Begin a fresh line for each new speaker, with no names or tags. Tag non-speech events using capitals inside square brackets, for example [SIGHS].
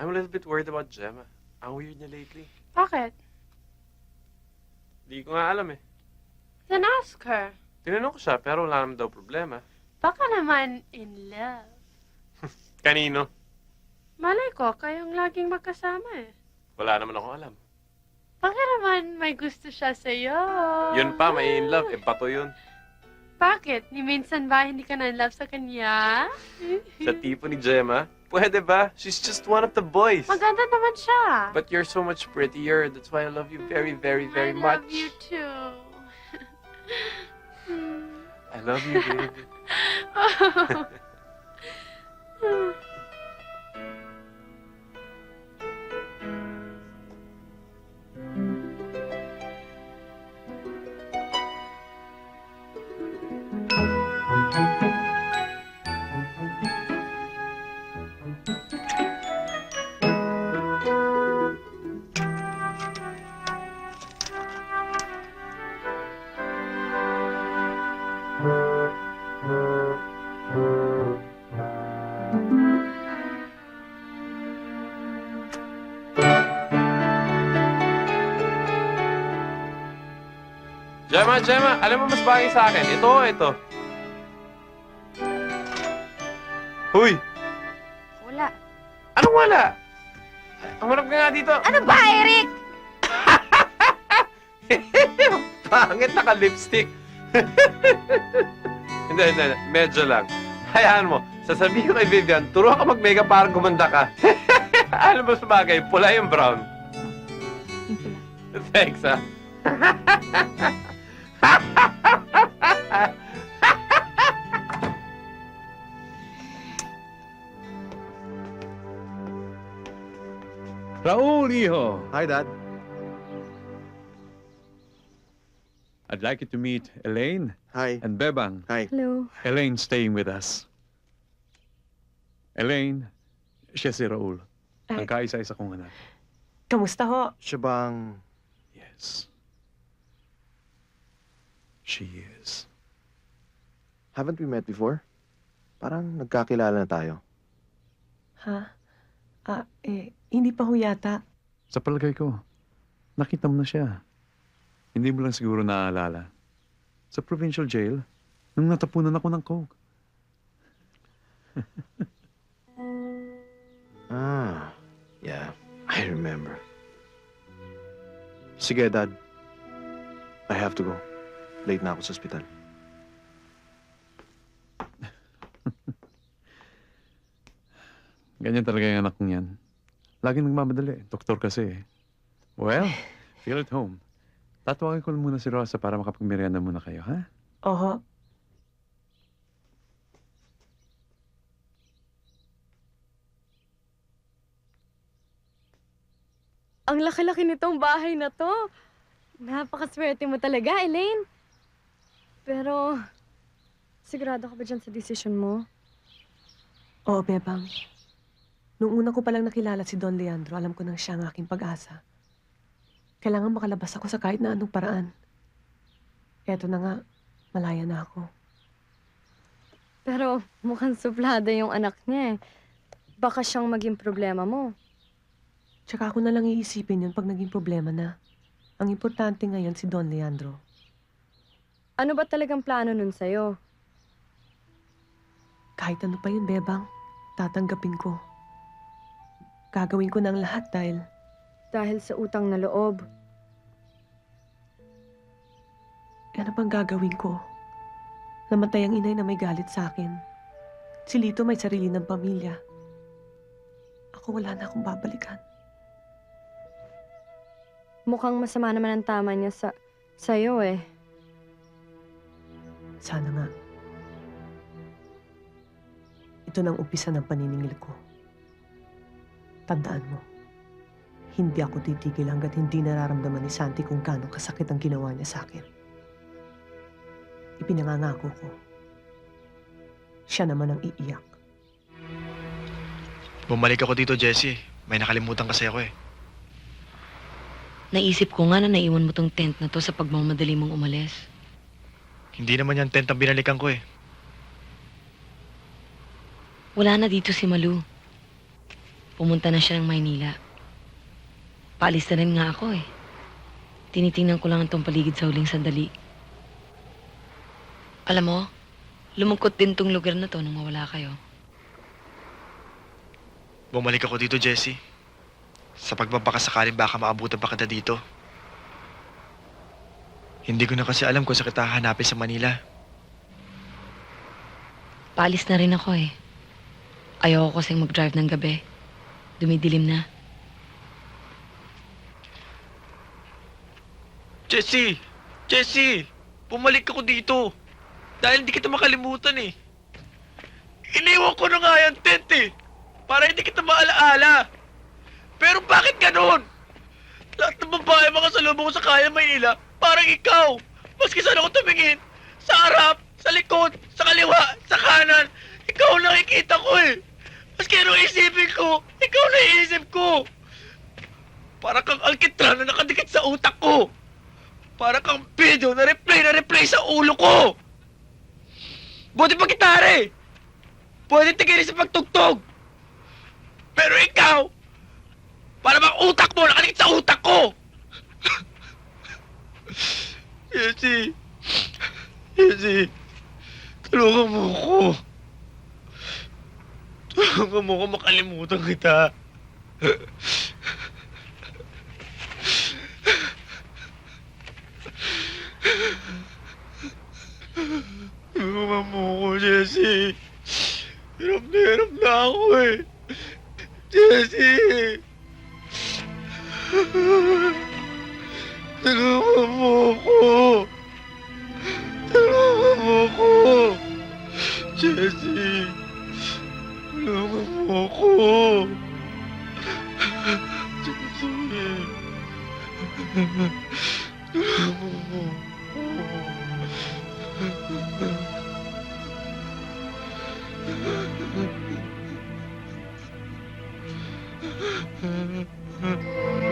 I'm a little bit worried about Gemma. Ang weird niya lately.
Bakit?
Di ko nga alam eh.
Then ask her.
Tinanong ko siya, pero wala naman daw problema.
Baka naman in love. [LAUGHS]
Kanino?
Malay ko, kayong laging magkasama eh.
Wala naman ako alam.
Baka naman may gusto siya sa'yo.
Yun pa, may in love. Eh, bato yun.
Bakit? Ni minsan ba hindi ka na in love sa kanya? [LAUGHS]
Sa tipo ni Gemma, pwede ba? She's just one of the boys.
Maganda naman siya.
But you're so much prettier. That's why I love you very, very, very
I
much.
love you too. [LAUGHS]
I love you, baby. [LAUGHS] Gemma, Gemma, alam mo mas bagay sa akin. Ito, ito. Huy!
Wala.
Anong wala? Umarap ka nga dito.
Ano ba, Eric? [LAUGHS]
Pangit naka-lipstick. [LAUGHS] hindi, hindi, hindi. Medyo lang. Hayaan mo. Sasabihin ko kay Vivian, turuan ka mag-makeup para gumanda ka. [LAUGHS] ano ba sa bagay? Pula yung brown. Thanks, ah.
Raul, hijo.
Hi, Dad.
I'd like you to meet Elaine
Hi.
and Bebang.
Hi.
Hello.
Elaine staying with us. Elaine, siya si Raul. Ang kaisa-isa kong anak.
Kamusta ho?
Siya bang...
Yes. She is.
Haven't we met before? Parang nagkakilala na tayo.
Ha? Ah, eh, hindi pa ho yata.
Sa palagay ko, nakita mo na siya. Hindi mo lang siguro naaalala. Sa provincial jail, nung natapunan ako ng coke. [LAUGHS]
Ah, yeah. I remember. Sige, Dad. I have to go. Late na ako sa ospital.
Ganyan talaga yung anak kong yan. Laging nagmamadali. Doktor kasi eh. Well, [SIGHS] feel at home. Tatawagin ko muna si Rosa para makapagmerienda muna kayo, ha?
Oho.
Ang laki-laki nitong bahay na to. Napakaswerte mo talaga, Elaine. Pero, sigurado ka ba dyan sa decision mo?
Oo, Bebang. Nung una ko palang nakilala si Don Leandro, alam ko nang siya ang aking pag-asa. Kailangan makalabas ako sa kahit na anong paraan. Eto na nga, malaya na ako.
Pero mukhang suplada yung anak niya eh. Baka siyang maging problema mo.
Tsaka ako na lang iisipin yun pag naging problema na. Ang importante ngayon si Don Leandro.
Ano ba talagang plano nun sa'yo?
Kahit ano pa yun, Bebang, tatanggapin ko. Gagawin ko ng lahat dahil
Dahil sa utang na loob.
Ano pang gagawin ko? Namatay ang inay na may galit sa akin. Si Lito may sarili ng pamilya. Ako wala na akong babalikan.
Mukhang masama naman ang tama niya sa sa'yo eh.
Sana nga. Ito nang umpisa ng paniningil ko. Tandaan mo, hindi ako titigil hanggat hindi nararamdaman ni Santi kung gaano kasakit ang ginawa niya sa akin. Ipinangangako ko. Siya naman ang iiyak.
Bumalik ako dito, Jessie. May nakalimutan kasi ako eh.
Naisip ko nga na naiwan mo tong tent na to sa pagmamadali mong umalis.
Hindi naman yan tent ang binalikan ko eh.
Wala na dito si Malu. Pumunta na siya ng Maynila. Paalis na rin nga ako eh. Tinitingnan ko lang itong paligid sa huling sandali. Alam mo, lumungkot din tong lugar na to nung mawala kayo.
Bumalik ako dito, Jessie. Sa pagbabakasakaling baka maabutan pa kita dito. Hindi ko na kasi alam kung saan kita hahanapin sa Manila.
Paalis na rin ako eh. Ayoko kasing mag-drive ng gabi. Dumidilim na.
Jessie! Jessie! Bumalik ako dito. Dahil hindi kita makalimutan eh. Iniwan ko na nga yung tent eh. Para hindi kita maalaala. Pero bakit ganun? Lahat ng babae makasalubong ko sa kaya Maynila, parang ikaw. Maski saan ako tumingin, sa harap, sa likod, sa kaliwa, sa kanan, ikaw nakikita ko eh. Anong isipin ko, ikaw na iisip ko. Para kang alkitran na nakadikit sa utak ko. Para kang video na replay na replay sa ulo ko! Buti pa gitare! Pwede tigilin sa pagtugtog! Pero ikaw, para bang utak mo nakadikit sa utak ko! [LAUGHS] Yesi, Yesi, tulungan mo ko. Tulungan mo ko makalimutan kita. Tulungan mo ko, Jessie. Hirap na hirap na ako eh. Jessie! Tulungan mo ko! Tulungan mo ko! Jessie! Tulungan mo ko! Jessie! Tulungan mo ko!